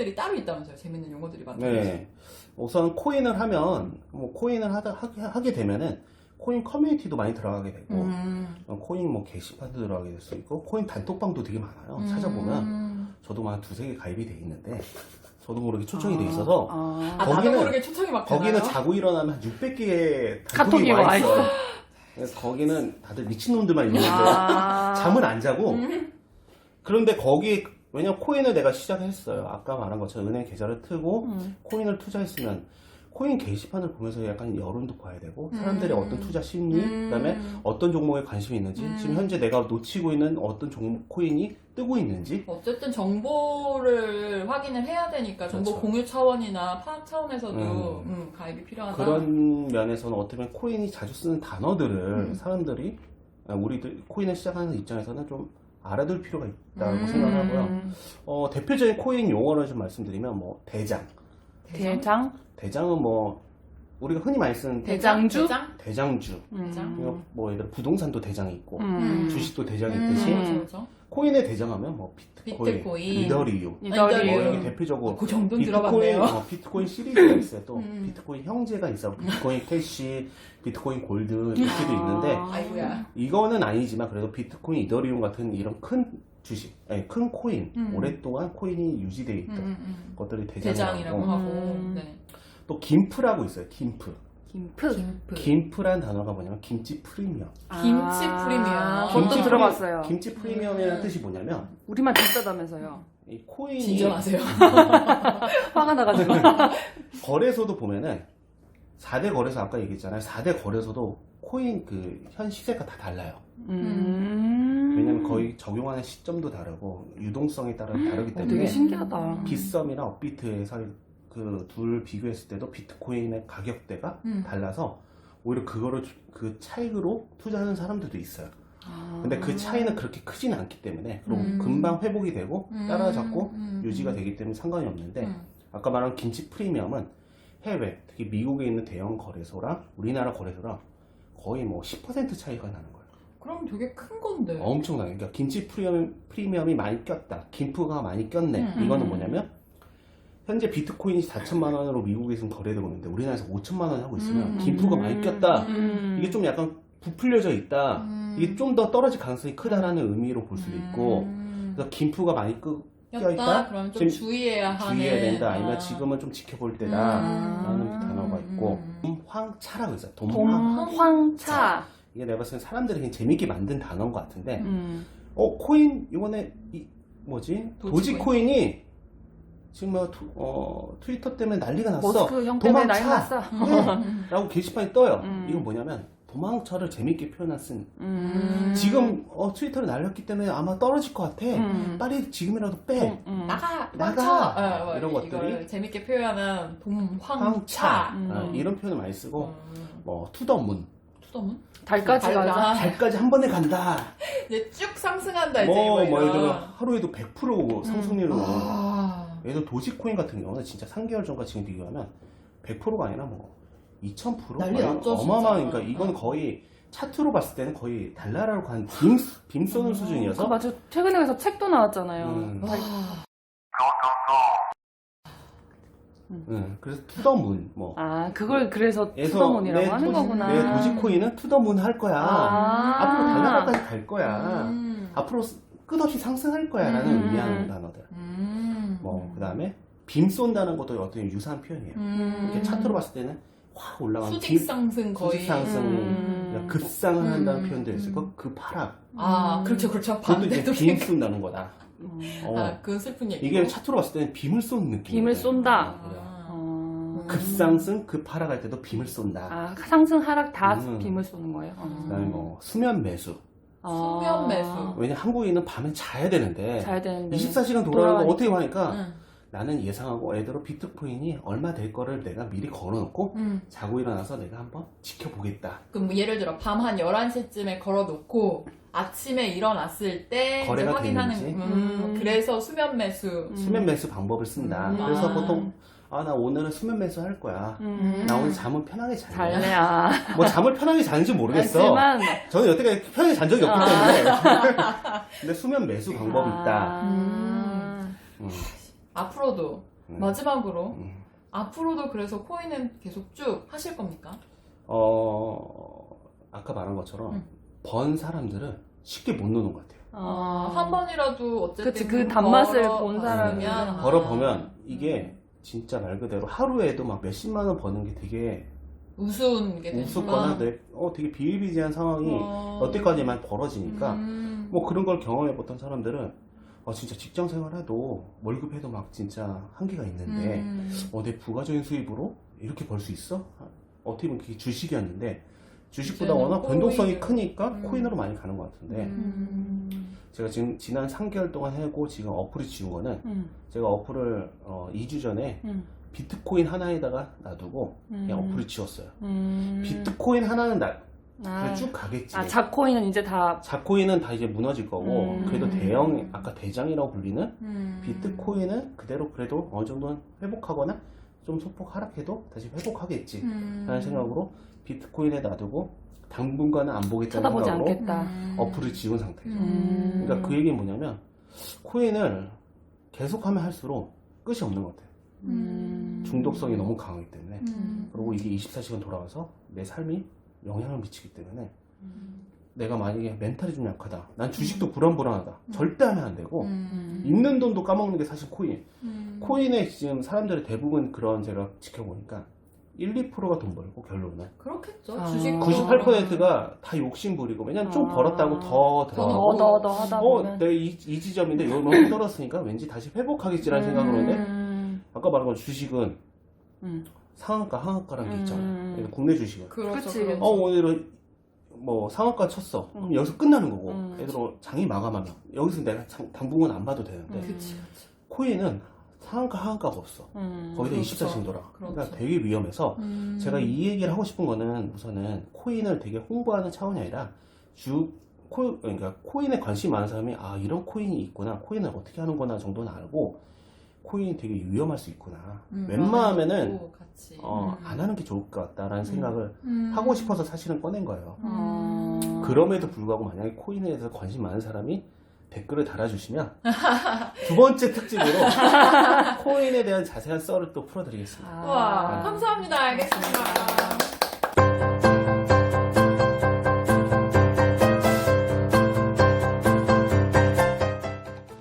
용어들이 따로 있다면서요. 재밌는 용어들이 많다면서요. 네. 우선 코인을 하면 뭐 코인을 하다 하게, 하게 되면은 코인 커뮤니티도 많이 들어가게 되고 음. 어, 코인 뭐 게시판도 들어가게 될 수 있고 코인 단톡방도 되게 많아요. 찾아보면 음. 저도 한 두세 개 가입이 돼 있는데 저도 모르게 초청이 돼 있어서 아. 아, 나도 거기는- 모르게 초청이 막 거기는 되나요? 자고 일어나면 한 600개의 카톡이 와 있어. 그래서 거기는 다들 미친놈들만 있는데 아. 잠을 안 자고 음. 그런데 거기 왜냐면 코인을 내가 시작했어요. 아까 말한 것처럼 은행 계좌를 트고 음. 코인을 투자했으면 코인 게시판을 보면서 약간 여론도 봐야 되고 사람들의 음. 어떤 투자 심리 음. 그다음에 어떤 종목에 관심이 있는지 음. 지금 현재 내가 놓치고 있는 어떤 종목 코인이 뜨고 있는지 어쨌든 정보를 확인을 해야 되니까 정보 그렇죠. 공유 차원이나 파악 차원에서도 음. 음, 가입이 필요하다. 그런 면에서는 어떻게 보면 코인이 자주 쓰는 단어들을 음. 사람들이 아, 우리들 코인을 시작하는 입장에서는 좀 알아둘 필요가 있다고 음. 생각하고요. 음. 어, 대표적인 코인 용어를 좀 말씀드리면 뭐 대장. 대장? 대장은 뭐 우리가 흔히 많이 쓰는 대장주? 대장? 대장주. 대장? 그리고 뭐 예를 들어 부동산도 대장이 있고 음. 주식도 대장이 음, 있듯이 음. 그렇죠, 그렇죠. 코인의 대장하면 뭐 비트코인, 비트코인. 이더리움 이더리움. 뭐 음. 여기 대표적으로 그 정도는 비트코인, 들어봤네요. 어, 비트코인 시리즈가 있어요. 또 음. 비트코인 형제가 있어. 비트코인 캐시, 비트코인 골드 이렇게도 아. 있는데 아이고야. 이거는 아니지만 그래도 비트코인, 이더리움 같은 이런 큰 주식, 아니 큰 코인 음. 오랫동안 코인이 유지돼 음, 있던 음, 음. 것들이 대장이라고 대장이라고 하고. 음. 네. 또 김프라고 있어요. 김프. 김프. 김프. 김프란 단어가 뭐냐면 김치 프리미엄. 김치 프리미엄. 아, 그것도 김치 들어봤어요. 김치 프리미엄이라는 음. 뜻이 뭐냐면 우리만 비싸다면서요. 이 코인이 진정하세요. 화가 나가지고. 거래소도 보면은 4대 거래소 아까 얘기했잖아요. 4대 거래소도 코인 그 현 시세가 다 달라요. 음. 왜냐면 거의 적용하는 시점도 다르고 유동성에 따라 다르기 어, 때문에 되게 신기하다. 빗썸이랑 업비트에서 그 둘 비교했을 때도 비트코인의 가격대가 음. 달라서 오히려 그거를 주- 그 차익으로 투자하는 사람들도 있어요. 근데 그 아. 차이는 그렇게 크지는 않기 때문에 그리고 음. 금방 회복이 되고 음, 따라잡고 음, 유지가 음. 되기 때문에 상관이 없는데 음. 아까 말한 김치 프리미엄은 해외, 특히 미국에 있는 대형 거래소랑 우리나라 거래소랑 거의 뭐 10% 차이가 나는 거예요. 그럼 되게 큰 건데. 엄청나게. 그러니까 김치 프리미엄, 프리미엄이 많이 꼈다. 김프가 많이 꼈네. 음, 이거는 음. 뭐냐면 현재 비트코인이 4천만 원으로 미국에서는 거래되고 있는데 우리나라에서 5천만 원 하고 있으면 음. 김프가 많이 꼈다. 음. 이게 좀 약간 부풀려져 있다. 음. 이게 좀 더 떨어질 가능성이 크다라는 의미로 볼 수도 있고 음. 그래서 김프가 많이 끄? 껴있다? 그럼 좀 주의해야 하는. 주의해야 된다. 아니면 아. 지금은 좀 지켜볼 때다. 음. 라는 단어가 있고 음. dom황차라고 있어요. dom황차. 이게 내가 봤을 때 사람들이 그냥 재밌게 만든 단어인 것 같은데 음. 어 코인 이번에 이 뭐지 도지코인. 도지코인이 지금 뭐 투, 어, 트위터 때문에 난리가 났어 머스크 형 때문에 난리 도망차. 났어. 음. 라고 게시판이 떠요 음. 이건 뭐냐면 도망쳐를 재밌게 표현한 쓴 음. 지금 어, 트위터를 날렸기 때문에 아마 떨어질 것 같아 음. 빨리 지금이라도 빼 음. 나가, 나가. 도망쳐. 어, 뭐 이런 것들이 재밌게 표현하는 동황차. 황차 음. 어, 이런 표현을 많이 쓰고 음. 뭐 투더문 투더문? 달까지. 가자. 달까지 한 번에 간다 이제 쭉 상승한다 이제 뭐, 뭐 예를 들어 이런. 하루에도 100% 상승률로 아. 예를 들어 도지코인 같은 경우는 진짜 3개월 전과 지금 비교하면 100%가 아니라 뭐 2000%? 난리 났죠, 어마어마하니까 진짜. 이건 거의 차트로 봤을 때는 거의 달나라로 간 빔, 빔 쏘는 음. 수준이어서 그 맞아. 최근에 그래서 책도 나왔잖아요. 음. 달- 와. 응, 그래서 투더문 뭐 아, 그걸 그래서 에서 투더문이라고 내 하는 도지- 거구나. 내 도지코인은 투더문 할 거야 아. 앞으로 달나라까지 갈 거야 음. 앞으로 끝없이 상승할 거야 라는 음. 의미하는 단어들 음. 뭐 그 다음에 빔 쏜다는 것도 어떤 유사한 표현이에요 음. 이렇게 차트로 봤을 때는 확 올라간 수직 빔- 상승 거의. 수직 상승, 음. 급상을 한다는 음. 표현도 있을 거, 급하락. 아, 음. 그렇죠, 그렇죠. 그것도 이제 반대도 빔 쏜다는 거다. 음. 어. 아, 그건 슬픈 얘기. 이게 차트로 봤을 때는 빔을 쏘는 느낌. 빔을 쏜다. 아. 어. 급상승, 급하락 할 때도 빔을 쏜다. 아, 상승 하락 다 음. 빔을 쏘는 거예요. 어. 그다음에 뭐 수면 매수. 수면 매수. 왜냐 한국인은 밤에 자야 되는데 잘 되는데. 24시간 돌아가는 거 돌아가니까. 어떻게 하니까 응. 나는 예상하고 애들로 비트코인이 얼마 될 거를 내가 미리 걸어놓고 응. 자고 일어나서 내가 한번 지켜보겠다. 그럼 뭐 예를 들어 밤 한 11시쯤에 걸어놓고 아침에 일어났을 때 이제 거래가 확인하는 되는지. 음, 음. 그래서 수면 매수 음. 수면 매수 방법을 쓴다. 음. 그래서 아. 보통 아 나 오늘은 수면 매수 할 거야. 음. 나 오늘 잠은 편하게 잘래. 잘래, 아. 뭐 잠을 편하게 자는지 모르겠어. 하지만, 저는 여태까지 편하게 잔 적이 없기 아. 때문에. 근데 수면 매수 방법이 있다. 아. 음. 앞으로도 네. 마지막으로 음. 앞으로도 그래서 코인은 계속 쭉 하실 겁니까? 어, 아까 말한 것처럼 음. 번 사람들은 쉽게 못 노는 것 같아요. 아, 한 번이라도 어쨌든 그치, 그 단맛을 벌어 본 봤으면, 사람이. 아. 벌어 보면 이게 진짜 말 그대로 하루에도 막 몇십만 원 버는 게 되게 우스운 게 우습거나. 내- 어, 되게 비일비재한 상황이 어. 여태까지만 벌어지니까 음. 뭐 그런 걸 경험해 봤던 사람들은 어, 진짜 직장 생활해도 월급해도 막 진짜 한계가 있는데 음. 어, 내 부가적인 수입으로 이렇게 벌 수 있어? 어떻게 보면 그게 주식이었는데 주식보다 워낙 변동성이. 크니까 음. 코인으로 많이 가는 것 같은데 음. 제가 지금 지난 3개월 동안 해고 지금 어플을 지운 거는 음, 제가 어플을 어, 2주 전에 음, 비트코인 하나에다가 놔두고 그냥 음. 어플을 지웠어요. 음. 비트코인 하나는 나, 아, 쭉 가겠지. 아, 자코인은 이제 다. 자코인은 다 이제 무너질 거고 음. 그래도 대형 아까 대장이라고 불리는 음. 비트코인은 그대로 그래도 어느 정도는 회복하거나 좀 소폭 하락해도 다시 회복하겠지 음. 라는 생각으로 비트코인에 놔두고 당분간은 안 보겠다는 쳐다보지 생각으로 않겠다. 음. 어플을 지운 상태죠 음. 그러니까 그 얘기는 뭐냐면 코인을 계속하면 할수록 끝이 없는 것 같아요 음. 중독성이 너무 강하기 때문에 음. 그리고 이게 24시간 돌아가서 내 삶이 영향을 미치기 때문에 음. 내가 만약에 멘탈이 좀 약하다 난 주식도 불안불안하다 절대 하면 안 되고 음. 있는 돈도 까먹는 게 사실 코인. 음. 코인에 지금 사람들의 대부분 그런 제가 지켜보니까 1, 2%가 돈 벌고 결론은 그렇겠죠. 아. 주식 98%가 다 욕심 부리고 왜냐면 좀 아. 벌었다고 더더 들어가고 더, 더, 더 하다 어, 보면. 내가 이, 이 지점인데 여기 떨었으니까 왠지 다시 회복하겠지라는 생각으로 했는데 음. 아까 말한 건 주식은 음. 상한가 하한가라는 게 있잖아. 음. 그러니까 국내 주식은 그렇죠. 그치. 그렇죠. 어 오늘은 뭐 상한가 쳤어. 그럼 여기서 끝나는 거고 음. 예를 들어 장이 마감하면 여기서 내가 장- 당분간 안 봐도 되는데 음. 그치. 코인은 상한가 하한가가 없어. 음. 거기다 그렇죠. 24시간 돌아. 그러니까 그렇죠. 되게 위험해서 음. 제가 이 얘기를 하고 싶은 거는 우선은 코인을 되게 홍보하는 차원이 아니라 주 코, 그러니까 코인에 관심 많은 사람이 아 이런 코인이 있구나 코인을 어떻게 하는구나 정도는 알고 코인이 되게 위험할 수 있구나 음, 웬만하면은 같이. 어, 음. 안 하는 게 좋을 것 같다라는 생각을 음. 하고 싶어서 사실은 꺼낸 거예요 음. 그럼에도 불구하고 만약에 코인에 대해서 관심 많은 사람이 댓글을 달아주시면 두 번째 특집으로 코인에 대한 자세한 썰을 또 풀어드리겠습니다 아. 우와, 감사합니다. 알겠습니다.